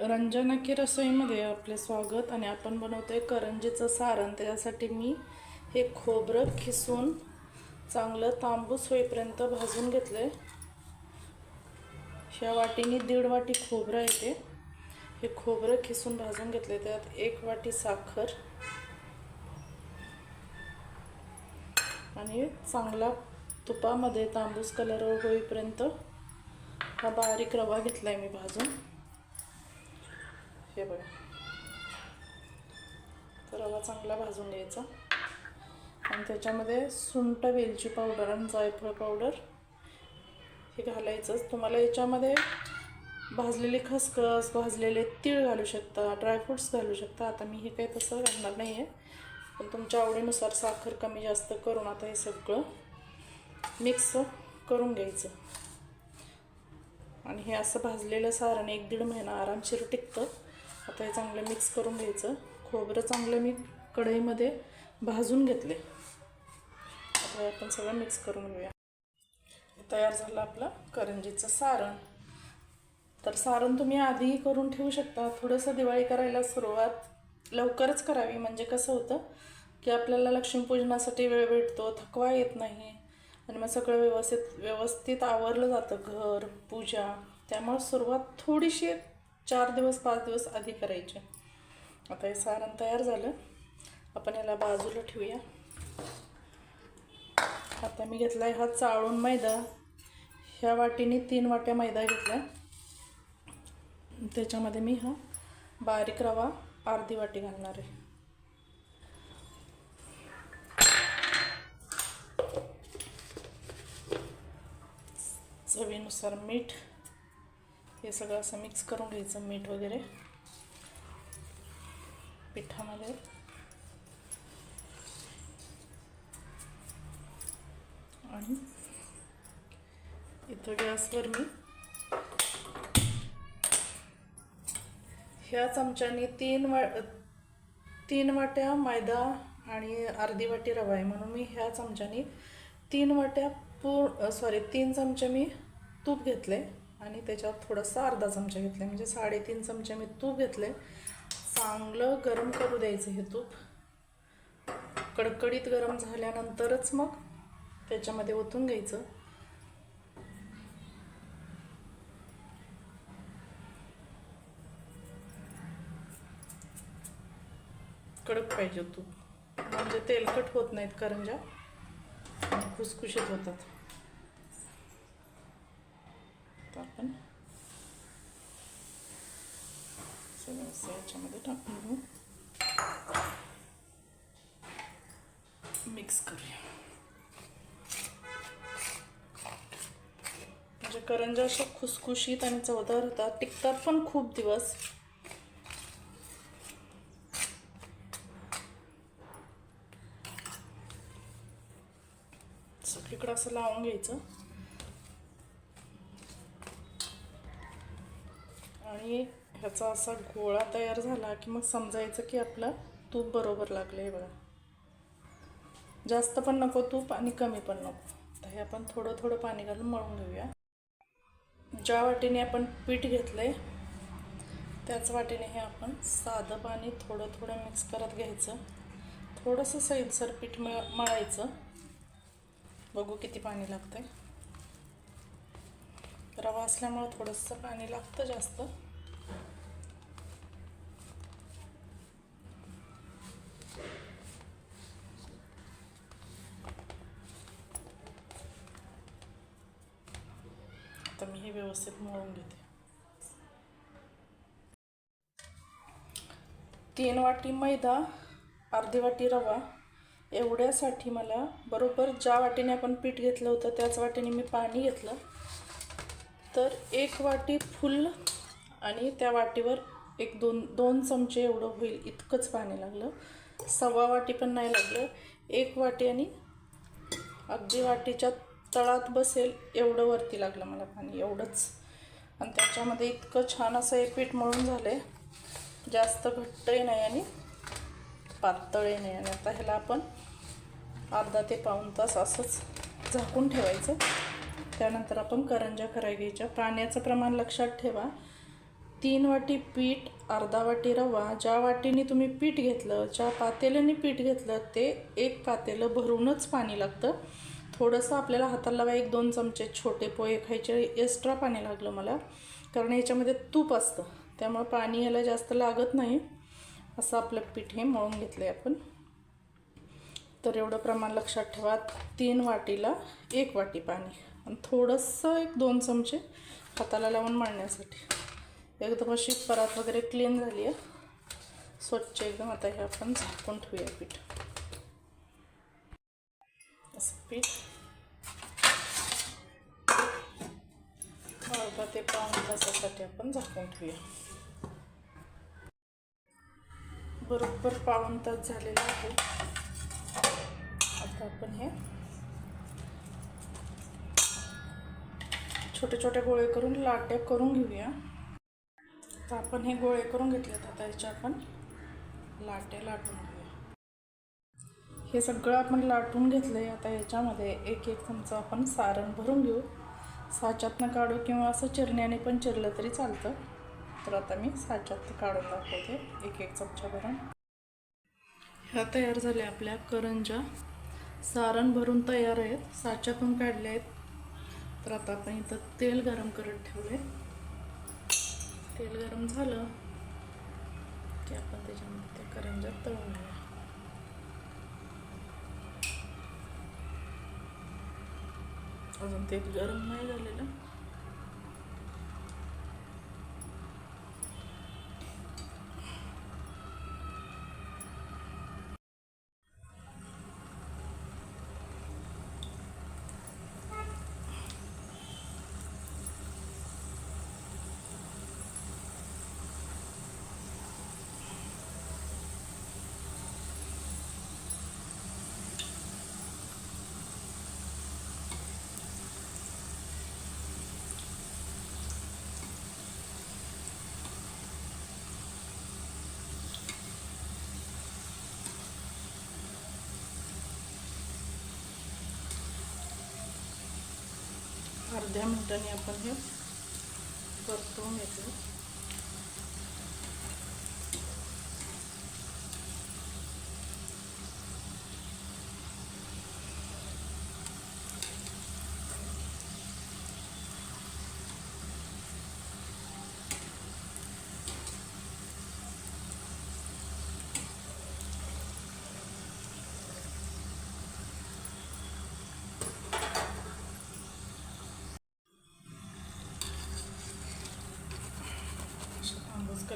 रंजना की रसोईमध्ये आपले स्वागत. आणि आपण बनवतोय करंजीचं सारण. त्यासाठी मी हे खोबरं खिसून चांगलं तांबूस होईपर्यंत भाजून घेतलं आहे ह्या वाटीने दीड वाटी खोबरं येते हे खोबरं खिसून भाजून घेतले त्यात एक वाटी साखर. आणि चांगला तुपामध्ये तांबूस कलर होईपर्यंत हा बारीक रवा घेतला आहे मी भाजून. हे बघा. तर रवा चांगला भाजून घ्यायचा. आणि त्याच्यामध्ये सुंट वेलची पावडर आणि जायफळ पावडर हे घालायचंच. तुम्हाला याच्यामध्ये भाजलेले खसखस भाजलेले तीळ घालू शकता ड्रायफ्रुट्स घालू शकता. आता मी हे काही तसं घालणार नाही आहे पण तुमच्या आवडीनुसार साखर कमी जास्त करून आता हे सगळं. मिक्स करून घ्यायचं. आणि हे असं भाजलेलं सारण एक दीड महिना आरामशीर टिकतं. आता हे चांगलं मिक्स करून घ्यायचं. खोबरं चांगलं मी कढईमध्ये भाजून घेतले. आता हे आपण सगळं मिक्स करून घेऊया. तयार झालं आपलं करंजीचं सारण. तर सारण तुम्ही आधीही करून ठेवू शकता. थोडंसं दिवाळी करायला सुरुवात लवकरच करावी. म्हणजे कसं होतं की आपल्याला लक्ष्मीपूजनासाठी वेळ भेटतो थकवा येत नाही आणि मग सगळं व्यवस्थित व्यवस्थित आवरलं जातं. घर पूजा. त्यामुळे सुरुवात थोडीशी चार दिवस पाच दिवस आधी करायचे. आता हे सारण तयार झालं. आपण याला बाजूला ठेवूया. आता मी घेतला आहे हा चाळून मैदा. ह्या वाटीने तीन वाट्या मैदा घेतला त्याच्यामध्ये मी हा बारीक रवा अर्धी वाटी घालणार आहे. चवीनुसार मीठ हे सगळं असं मिक्स करून घ्यायचं मीठ वगैरे. पिठामध्ये. आणि इथं गॅसवर मी ह्या चमच्याने तीन वा तीन वाट्या मैदा आणि अर्धी वाटी रवा आहे. म्हणून मी ह्या चमच्याने तीन वाट्या पूर्ण सॉरी तीन चमचे मी तूप घेतले आणि त्याच्यात थोडंसं अर्धा चमचा घेतले. म्हणजे साडेतीन चमचे मी तूप घेतले. चांगलं गरम करू द्यायचं हे तूप. कडकडीत गरम झाल्यानंतरच मग त्याच्यामध्ये ओतून घ्यायचं. कडक पाहिजे तूप. म्हणजे तेलकट होत नाहीत करंजा खुसखुशीत होतात. तर आपण. सगळं असं याच्यामध्ये टाकून घेऊ. मिक्स करूया. म्हणजे करंजा अशा खुसखुशीत आणि चवदार होतात टिकतात पण खूप दिवस. सगळीकडं असं लावून घ्यायचं. आणि ह्याचा असा गोळा तयार झाला की मग समजायचं की आपलं तूप बरोबर लागलं आहे बघा. जास्त पण नको तूप आणि कमी पण नको. तर हे आपण थोडं थोडं पाणी घालून मळून घेऊया. ज्या वाटीने आपण पीठ घेतलं आहे त्याच वाटीने हे आपण साधं पाणी थोडं थोडं मिक्स करत घ्यायचं. थोडंसं सैलसर पीठ मळ मळायचं. बघू किती पाणी लागतंय. रवा असल्यामुळं थोडंसं पाणी लागतं जास्त आता मी हे व्यवस्थित मळून घेते तीन वाटी मैदा अर्धी वाटी रवा एवढ्यासाठी मला बरोबर ज्या वाटीने आपण पीठ घेतलं होतं त्याच वाटीने मी पाणी घेतलं. तर एक वाटी फुल आणि त्या वाटीवर एक दोन दोन चमचे एवढं होईल इतकंच पाणी लागलं. सव्वा वाटी पण नाही लागलं. एक वाटी आणि अगदी वाटीच्या तळात बसेल एवढं वरती लागलं मला पाणी एवढंच. आणि त्याच्यामध्ये इतकं छान असं हे पीठ मळून झालं आहे जास्त घट्टही नाही आणि पातळही नाही. आणि आता ह्याला आपण अर्धा ते पाऊण तास असंच झाकून ठेवायचं. त्यानंतर आपण करंजा करायला घ्यायच्या. पाण्याचं प्रमाण लक्षात ठेवा. तीन वाटी पीठ अर्धा वाटी रवा. ज्या वाटीने तुम्ही पीठ घेतलं ज्या पातेल्याने पीठ घेतलं ते एक पातेलं भरूनच पाणी लागतं. थोडंसं आपल्याला हाताला लावा एक दोन चमचे छोटे पोहे खायचे एक्स्ट्रा पाणी लागलं मला. कारण याच्यामध्ये तूप असतं. त्यामुळं पाणी याला जास्त लागत नाही. असं आपलं पीठ हे मळून घेतलं आहे आपण. तर एवढं प्रमाण लक्षात ठेवा. तीन वाटीला एक वाटी पाणी. आणि थोडंसं एक दोन चमचे हाताला लावून मांडण्यासाठी एकदम अशी परात वगैरे क्लीन झाली आहे. स्वच्छ एकदम आता हे आपण झाकून ठेवूया पीठ. असं पीठ. अर्धा ते पाऊन तासासाठी आपण झाकून ठेवूया. बरोबर पाऊण तास झालेला आहे. आता आपण हे छोटे छोटे गोळे करून लाट्या करून घेऊया. तर आपण हे गोळे करून घेतलेत आता याच्या आपण लाटे लाटून घेऊया. हे सगळं आपण लाटून घेतलं आहे आता याच्यामध्ये एक एक चमचा आपण सारण भरून घेऊ. साच्यातनं काढू किंवा असं चिरण्याने पण चिरलं तरी चालतं. तर आता मी साच्यात काढून दाखवते. एक एक चमचा भरून. ह्या तयार झाल्या आपल्या करंजा. सारण भरून तयार आहेत. साच्यातून काढल्या आहेत. तर आता आपण इथं तेल गरम करत ठेवले तेल गरम झालं की आपण त्याच्यामध्ये त्या करंजा तळून घेऊया. अजून तेल गरम नाही झालेलं. अर्ध्या मिनटाने आपण हे परतवून घेतो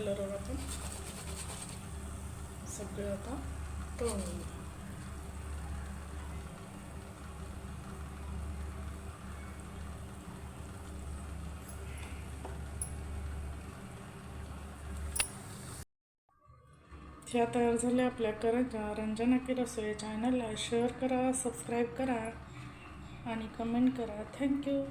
कलरवर आपण सगळं आता तळून घेऊ. ह्या तयार झाल्या आपल्या करंजा रंजना की रसोई चॅनलला शेअर करा सबस्क्राईब करा आणि कमेंट करा. थँक्यू